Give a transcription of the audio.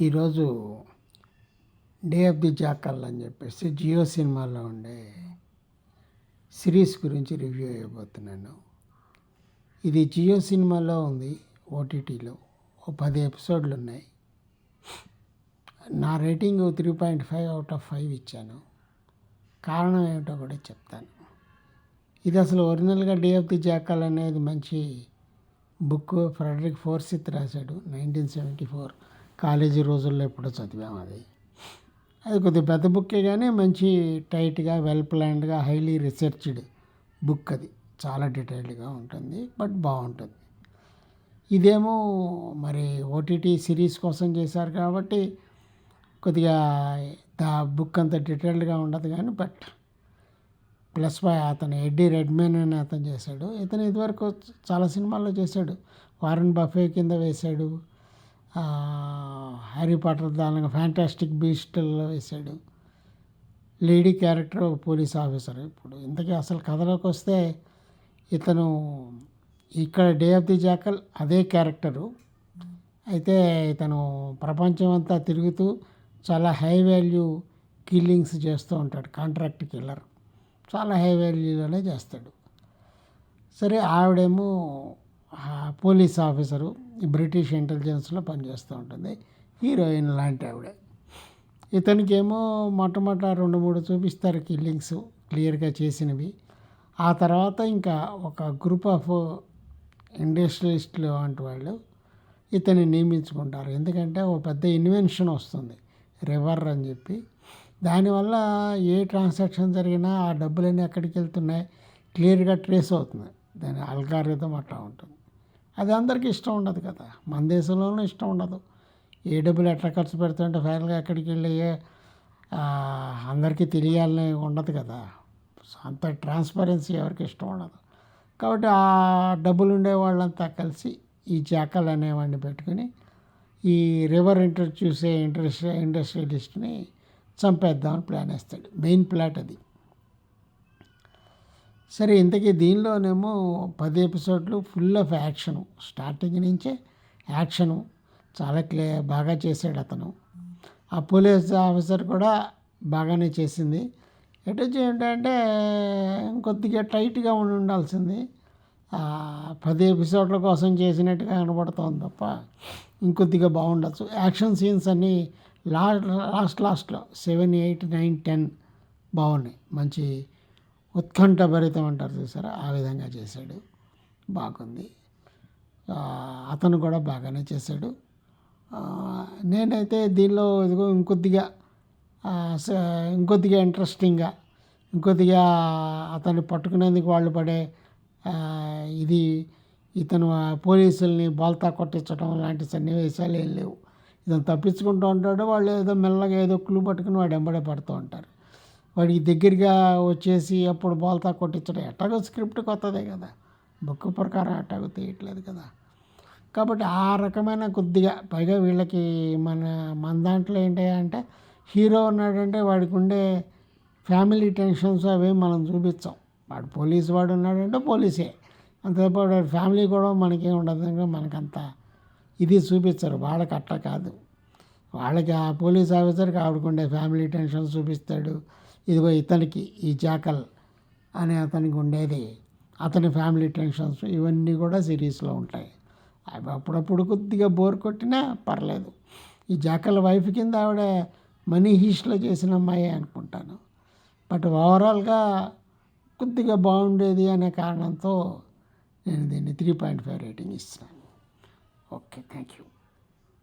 ఈరోజు day of the jackal అని చెప్పేసి జియో సినిమాలో ఉండే సిరీస్ గురించి రివ్యూ ఇవ్వబోతున్నాను ఇది జియో సినిమాలో ఉంది ఓటీటీలో. ఓ పది ఎపిసోడ్లు ఉన్నాయి. నా rating three point five out of five ఇచ్చాను. కారణం ఏమిటో కూడా చెప్తాను. ఇది అసలు ఒరిజినల్గా డే ఆఫ్ ది జాకల్ అనేది మంచి బుక్. ఫ్రెడరిక్ ఫోర్సిత్ రాశాడు నైన్టీన్ సెవెంటీ ఫోర్. కాలేజీ రోజుల్లో ఎప్పుడో చదివాము అది. అది కొద్దిగా పెద్ద బుక్కే కానీ మంచి టైట్గా వెల్ ప్లాన్డ్గా హైలీ రీసెర్చ్డ్ బుక్ అది. చాలా డీటెయిల్డ్గా ఉంటుంది బట్ బాగుంటుంది ఇదేమో మరి ఓటీటీ సిరీస్ కోసం చేశారు కాబట్టి కొద్దిగా దా బుక్ అంత డీటెయిల్డ్గా ఉండదు కానీ బట్ ప్లస్ బై అతను ఎడ్డీ రెడ్మెన్ అని అతను చేశాడు. ఇతను ఇదివరకు చాలా సినిమాల్లో చేశాడు. వారన్ బఫే కింద వేశాడు. హ్యారీ పాటర్ దాని ఫ్యాంటాస్టిక్ బీస్ట్లో వేశాడు లేడీ క్యారెక్టర్ ఒక పోలీస్ ఆఫీసర్ ఇప్పుడు ఇంతకీ అసలు కథలోకి వస్తే ఇతను ఇక్కడ డే ఆఫ్ ది జాకల్ అదే క్యారెక్టరు అయితే ఇతను ప్రపంచం అంతా తిరుగుతూ చాలా హై వాల్యూ కిల్లింగ్స్ చేస్తూ ఉంటాడు. కాంట్రాక్ట్ కిల్లర్ చాలా హై వాల్యూలోనే చేస్తాడు. సరే ఆవిడేమో పోలీస్ ఆఫీసరు బ్రిటిష్ ఇంటెలిజెన్స్లో పనిచేస్తూ ఉంటుంది. హీరోయిన్ లాంటి ఆవిడ. ఇతనికేమో మొట్టమొదట రెండు మూడు చూపిస్తారు కిల్లింగ్స్ క్లియర్గా చేసినవి. ఆ తర్వాత ఇంకా ఒక గ్రూప్ ఆఫ్ ఇండస్ట్రియలిస్టులు వంటి వాళ్ళు ఇతన్ని నియమించుకుంటారు. ఎందుకంటే ఒక పెద్ద ఇన్వెన్షన్ వస్తుంది. రివర్ అని చెప్పి. దానివల్ల ఏ ట్రాన్సాక్షన్ జరిగినా ఆ డబ్బులన్నీ ఎక్కడికి వెళ్తున్నాయి క్లియర్గా ట్రేస్ అవుతుంది దాని అల్గారిథం అట్లా ఉంటుంది. అది అందరికీ ఇష్టం ఉండదు కదా. మన దేశంలోనూ ఇష్టం ఉండదు. ఏ డబ్బులు ఎట్లా ఖర్చు పెడుతుంటే ఫైనల్గా ఎక్కడికి వెళ్ళి అందరికీ తెలియాలని ఉండదు కదా. అంత ట్రాన్స్పరెన్సీ ఎవరికి ఇష్టం ఉండదు. కాబట్టి ఆ డబ్బులు ఉండే వాళ్ళంతా కలిసి ఈ జాకల్ అనేవాడిని పెట్టుకుని ఈ రివర్ ఇంటర్ చూసే ఇంట్రెస్ట్ ఇండస్ట్రియలిస్ట్ని చంపేద్దామని ప్లాన్ వేస్తాడు. మెయిన్ ప్లాట్ అది. సరే ఇంతకీ దీనిలోనేమో పది ఎపిసోడ్లు ఫుల్ ఆఫ్ యాక్షను. స్టార్టింగ్ నుంచే యాక్షను చాలా క్లే బాగా చేశాడు అతను. ఆ పోలీస్ ఆఫీసర్ కూడా బాగానే చేసింది. ఎటు ఏంటంటే కొద్దిగా టైట్గా ఉండి ఉండాల్సింది. పది ఎపిసోడ్ల కోసం చేసినట్టుగా కనబడుతోంది తప్ప ఇంకొద్దిగా బాగుండొచ్చు. యాక్షన్ సీన్స్ అన్నీ లాస్ట్ లాస్ట్ లాస్ట్లో సెవెన్ ఎయిట్ నైన్ టెన్ బాగున్నాయి. మంచి ఉత్కంఠభరితం అంటారు చూసారా? ఆ విధంగా చేశాడు. బాగుంది. అతను కూడా బాగానే చేశాడు. నేనైతే దీనిలో ఇదిగో ఇంకొద్దిగా ఇంకొద్దిగా ఇంట్రెస్టింగ్గా ఇంకొద్దిగా అతన్ని పట్టుకునేందుకు వాళ్ళు పడే ఇది ఇతను పోలీసుల్ని బాల్తా కొట్టించడం లాంటి సన్నివేశాలు ఏం లేవు. ఇతను తప్పించుకుంటూ ఉంటాడు వాళ్ళు ఏదో మెల్లగా ఏదో క్లూ పట్టుకుని వాడు ఎంబడే పడుతూ ఉంటారు. వాడికి దగ్గరగా వచ్చేసి అప్పుడు బోల్తా కొట్టించడం ఎట్టాగో స్క్రిప్ట్ కొత్తదే కదా. బుక్ ప్రకారం ఎట్టాగో తీయట్లేదు కదా. కాబట్టి ఆ రకమైన కొద్దిగా పైగా వీళ్ళకి మన మన దాంట్లో ఏంటంటే హీరో ఉన్నాడంటే వాడికి ఉండే ఫ్యామిలీ టెన్షన్స్ అవి మనం చూపించాం. వాడు పోలీసు వాడు ఉన్నాడంటే పోలీసే. అంతేపాటు ఫ్యామిలీ కూడా మనకేం ఉండదు మనకంత ఇది చూపించరు. వాళ్ళకి అట్ట కాదు. వాళ్ళకి ఆ పోలీస్ ఆఫీసర్కి ఆవిడకుండే ఫ్యామిలీ టెన్షన్ చూపిస్తాడు. ఇదిగో ఇతనికి ఈ జాకల్ అనే అతనికి ఉండేది. అతని ఫ్యామిలీ టెన్షన్స్ ఇవన్నీ కూడా సిరీస్లో ఉంటాయి. అవి అప్పుడప్పుడు కొద్దిగా బోర్ కొట్టినా పర్లేదు. ఈ జాకల్ వైఫ్ కింద ఆవిడ మనీ హీస్ట్లో చేసిన అమ్మాయి అనుకుంటాను. బట్ ఓవరాల్గా కొద్దిగా బాగుండేది అనే కారణంతో నేను దీన్ని త్రీ పాయింట్ ఫైవ్ రేటింగ్ ఇస్తున్నాను. Okay thank you